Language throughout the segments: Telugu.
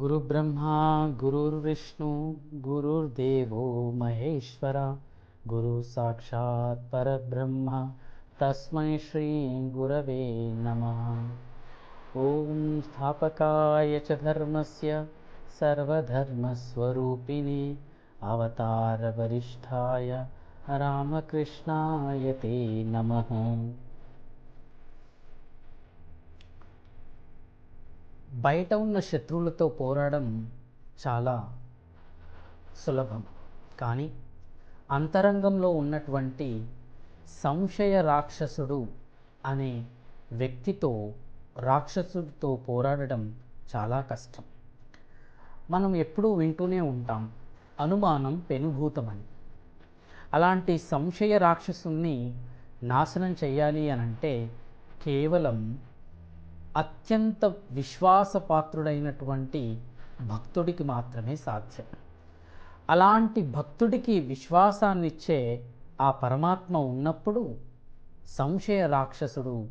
गुरुब्रह्मा गुरुर्विष्णु गुरुर्देवो महेश्वर गुरु साक्षात् परब्रह्म तस्मै श्रीगुरवे नमः। ॐ स्थापकाय च धर्मस्य सर्वधर्मस्वरूपिणे अवतारवरिष्ठाय रामकृष्णाय ते नमः బయట ఉన్న శత్రువులతో పోరాడడం చాలా సులభం. కానీ అంతరంగంలో ఉన్నటువంటి సంశయ రాక్షసుడు అనే వ్యక్తితో రాక్షసుడితో పోరాడడం చాలా కష్టం. మనం ఎప్పుడూ వింటూనే ఉంటాం అనుమానం పెనుభూతమని. అలాంటి సంశయ రాక్షసుని నాశనం చేయాలి అనంటే కేవలం అత్యంత విశ్వాసపాత్రుడైనటువంటి భక్తుడికి మాత్రమే సాధ్యం. అలాంటి భక్తుడికి విశ్వాసాన్నిచ్చే ఆ పరమాత్మ ఉన్నప్పుడు సంశయ రాక్షసుడు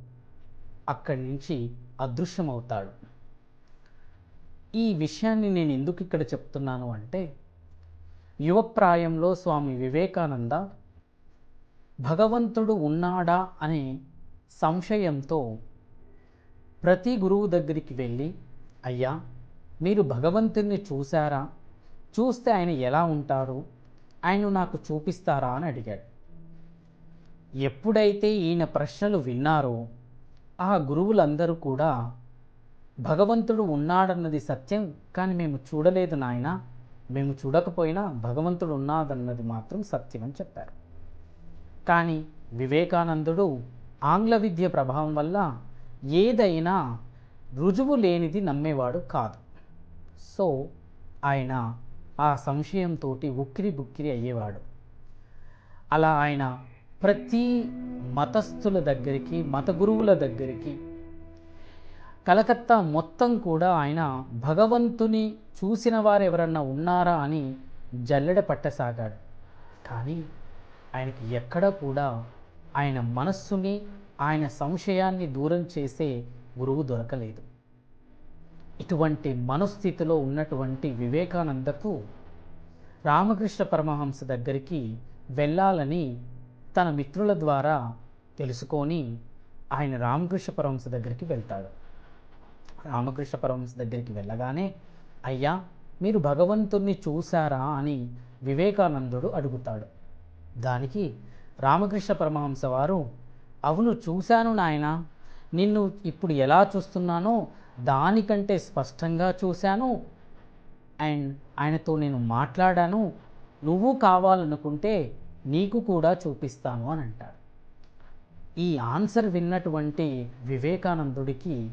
అక్కడి నుంచి అదృశ్యమవుతాడు. ఈ విషయాన్ని నేను ఎందుకు ఇక్కడ చెప్తున్నాను అంటే యువప్రాయంలో స్వామి వివేకానంద భగవంతుడు ఉన్నాడా అనే సంశయంతో ప్రతి గురువు దగ్గరికి వెళ్ళి అయ్యా మీరు భగవంతుణ్ణి చూశారా? చూస్తే ఆయన ఎలా ఉంటారు? ఆయన నాకు చూపిస్తారా? అని అడిగాడు. ఎప్పుడైతే ఈయన ప్రశ్నలు విన్నారో ఆ గురువులందరూ కూడా భగవంతుడు ఉన్నాడన్నది సత్యం కానీ మేము చూడలేదు నాయన. మేము చూడకపోయినా భగవంతుడు ఉన్నాడన్నది మాత్రం సత్యం అని చెప్పారు. కానీ వివేకానందుడు ఆంగ్ల విద్య ప్రభావం వల్ల ఏదైనా రుజువు లేనిది నమ్మేవాడు కాదు. సో ఆయన ఆ సంశయంతో ఉక్కిరి బుక్కిరి అయ్యేవాడు. అలా ఆయన ప్రతి మతస్థుల దగ్గరికి మత గురువుల దగ్గరికి కలకత్తా మొత్తం కూడా ఆయన భగవంతుని చూసిన వారు ఎవరన్నా ఉన్నారా అని జల్లెడ పట్టసాగాడు. కానీ ఆయనకి ఎక్కడ కూడా ఆయన మనస్సుని ఆయన సంశయాన్ని దూరం చేసే గురువు దొరకలేదు. ఇటువంటి మనస్థితిలో ఉన్నటువంటి వివేకానందకు రామకృష్ణ పరమహంస దగ్గరికి వెళ్ళాలని తన మిత్రుల ద్వారా తెలుసుకొని ఆయన రామకృష్ణ పరమహంస దగ్గరికి వెళ్తాడు. రామకృష్ణ పరమహంస దగ్గరికి వెళ్ళగానే అయ్యా మీరు భగవంతుణ్ణి చూశారా? అని వివేకానందుడు అడుగుతాడు. దానికి రామకృష్ణ పరమహంస వారు అవును చూశాను నాయన. నిన్ను ఇప్పుడు ఎలా చూస్తున్నానో దానికంటే స్పష్టంగా చూశాను. అండ్ ఆయనతో నేను మాట్లాడాను. నువ్వు కావాలనుకుంటే నీకు కూడా చూపిస్తాను అని అంటాడు. ఈ ఆన్సర్ విన్నటువంటి వివేకానందుడికి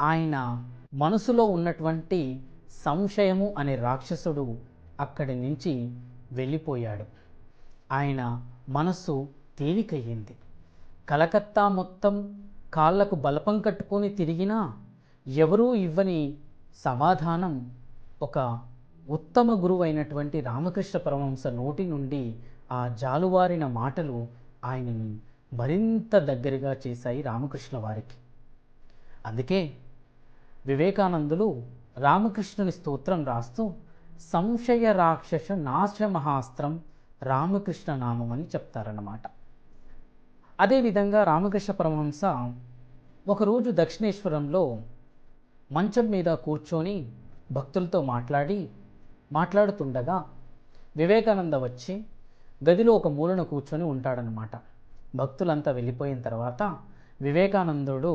ఆయన మనసులో ఉన్నటువంటి సంశయము అనే రాక్షసుడు అక్కడి నుంచి వెళ్ళిపోయాడు. ఆయన మనస్సు తేలికయ్యింది. కలకత్తా మొత్తం కాళ్ళకు బలపం కట్టుకొని తిరిగినా ఎవరూ ఇవ్వని సమాధానం ఒక ఉత్తమ గురువు అయినటువంటి రామకృష్ణ పరమహంస నోటి నుండి ఆ జాలువారిన మాటలు ఆయనని మరింత దగ్గరగా చేశాయి రామకృష్ణ వారికి. అందుకే వివేకానందులు రామకృష్ణుని స్తోత్రం రాస్తూ సంశయ రాక్షస నాశ మహాస్త్రం రామకృష్ణ నామం అని చెప్తారన్నమాట. అదేవిధంగా రామకృష్ణ పరమహంస ఒకరోజు దక్షిణేశ్వరంలో మంచం మీద కూర్చొని భక్తులతో మాట్లాడి మాట్లాడుతుండగా వివేకానంద వచ్చి గదిలో ఒక మూలన కూర్చొని ఉంటాడనమాట భక్తులంతా వెళ్ళిపోయిన తర్వాత వివేకానందుడు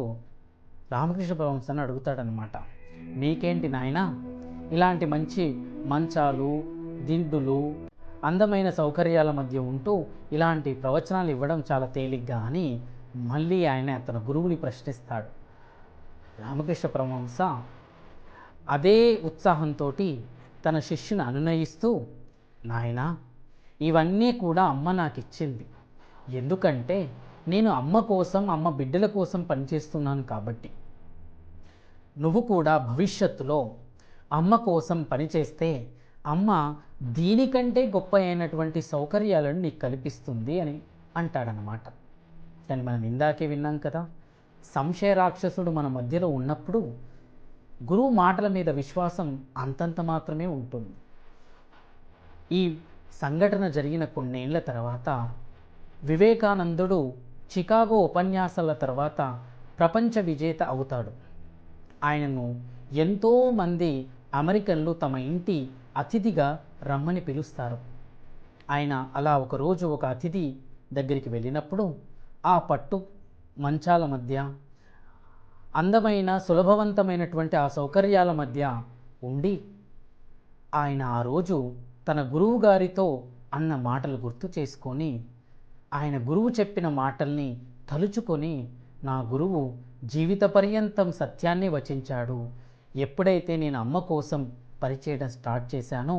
రామకృష్ణ పరమహంసని అడుగుతాడనమాట నీకేంటి నాయన? ఇలాంటి మంచి మంచాలు దిండులు అందమైన సౌకర్యాల మధ్య ఉంటూ ఇలాంటి ప్రవచనాలు ఇవ్వడం చాలా తేలిగ్గా అని మళ్ళీ ఆయన తన గురువుని ప్రశ్నిస్తాడు. రామకృష్ణ పరమహంస అదే ఉత్సాహంతో తన శిష్యుని అనునయిస్తూ నాయన ఇవన్నీ కూడా అమ్మ నాకు ఇచ్చింది ఎందుకంటే నేను అమ్మ కోసం అమ్మ బిడ్డల కోసం పనిచేస్తున్నాను కాబట్టి. నువ్వు కూడా భవిష్యత్తులో అమ్మ కోసం పనిచేస్తే అమ్మ దీనికంటే గొప్ప అయినటువంటి సౌకర్యాలను నీకు కల్పిస్తుంది అని అంటాడనమాట దాన్ని మనం ఇందాకే విన్నాం కదా. సంశయ రాక్షసుడు మన మధ్యలో ఉన్నప్పుడు గురువు మాటల మీద విశ్వాసం అంతంత మాత్రమే ఉంటుంది. ఈ సంఘటన జరిగిన కొన్నేళ్ళ తర్వాత వివేకానందుడు చికాగో ఉపన్యాసాల తర్వాత ప్రపంచ విజేత అవుతాడు. ఆయనను ఎంతోమంది అమెరికన్లు తమ ఇంటి అతిథిగా రమ్మని పిలుస్తారు. ఆయన అలా ఒకరోజు ఒక అతిథి దగ్గరికి వెళ్ళినప్పుడు ఆ పట్టు మంచాల మధ్య అందమైన సులభవంతమైనటువంటి ఆ సౌకర్యాల మధ్య ఉండి ఆయన ఆ రోజు తన గురువు గారితో అన్న మాటలు గుర్తు చేసుకొని ఆయన గురువు చెప్పిన మాటల్ని తలుచుకొని నా గురువు జీవిత పర్యంతం సత్యాన్ని వచించాడు. ఎప్పుడైతే నేను అమ్మ కోసం పనిచేయడం స్టార్ట్ చేశానో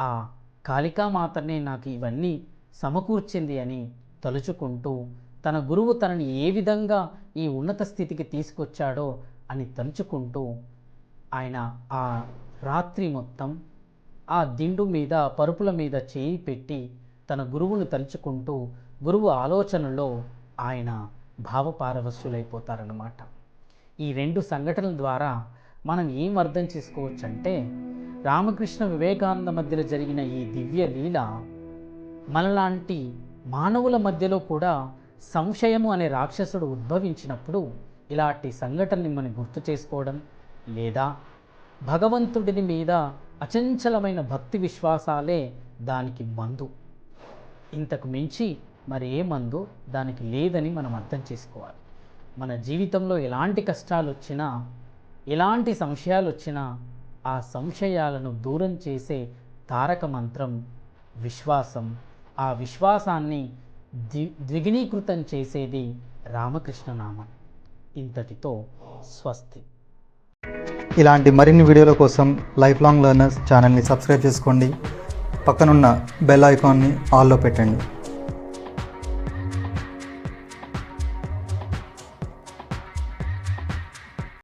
ఆ కాళికామాతనే నాకు ఇవన్నీ సమకూర్చింది అని తలుచుకుంటూ తన గురువు తనని ఏ విధంగా ఈ ఉన్నత స్థితికి తీసుకొచ్చాడో అని తలుచుకుంటూ ఆయన ఆ రాత్రి మొత్తం ఆ దిండు మీద పరుపుల మీద చేయి పెట్టి తన గురువును తలుచుకుంటూ గురువు ఆలోచనలో ఆయన భావపారవశ్యులైపోతారన్నమాట. ఈ రెండు సంఘటనల ద్వారా మనం ఏం అర్థం చేసుకోవచ్చు అంటే రామకృష్ణ వివేకానంద మధ్యలో జరిగిన ఈ దివ్య లీల మనలాంటి మానవుల మధ్యలో కూడా సంశయము అనే రాక్షసుడు ఉద్భవించినప్పుడు ఇలాంటి సంఘటనని మనం గుర్తు చేసుకోవడం లేదా భగవంతుడిని మీద అచంచలమైన భక్తి విశ్వాసాలే దానికి మందు. ఇంతకు మించి మరి ఏ మందు దానికి లేదని మనం అర్థం చేసుకోవాలి. మన జీవితంలో ఎలాంటి కష్టాలు వచ్చినా ఎలాంటి సంశయాలు వచ్చినా ఆ సంశయాలను దూరం చేసే తారక మంత్రం విశ్వాసం. ఆ విశ్వాసాన్ని ద్వి ద్విగుణీకృతం చేసేది రామకృష్ణనామం. ఇంతటితో స్వస్తి. ఇలాంటి మరిన్ని వీడియోల కోసం లైఫ్ లాంగ్ లెర్నర్స్ ఛానల్ని సబ్స్క్రైబ్ చేసుకోండి. పక్కనున్న బెల్ ఐకాన్ని ఆల్లో పెట్టండి.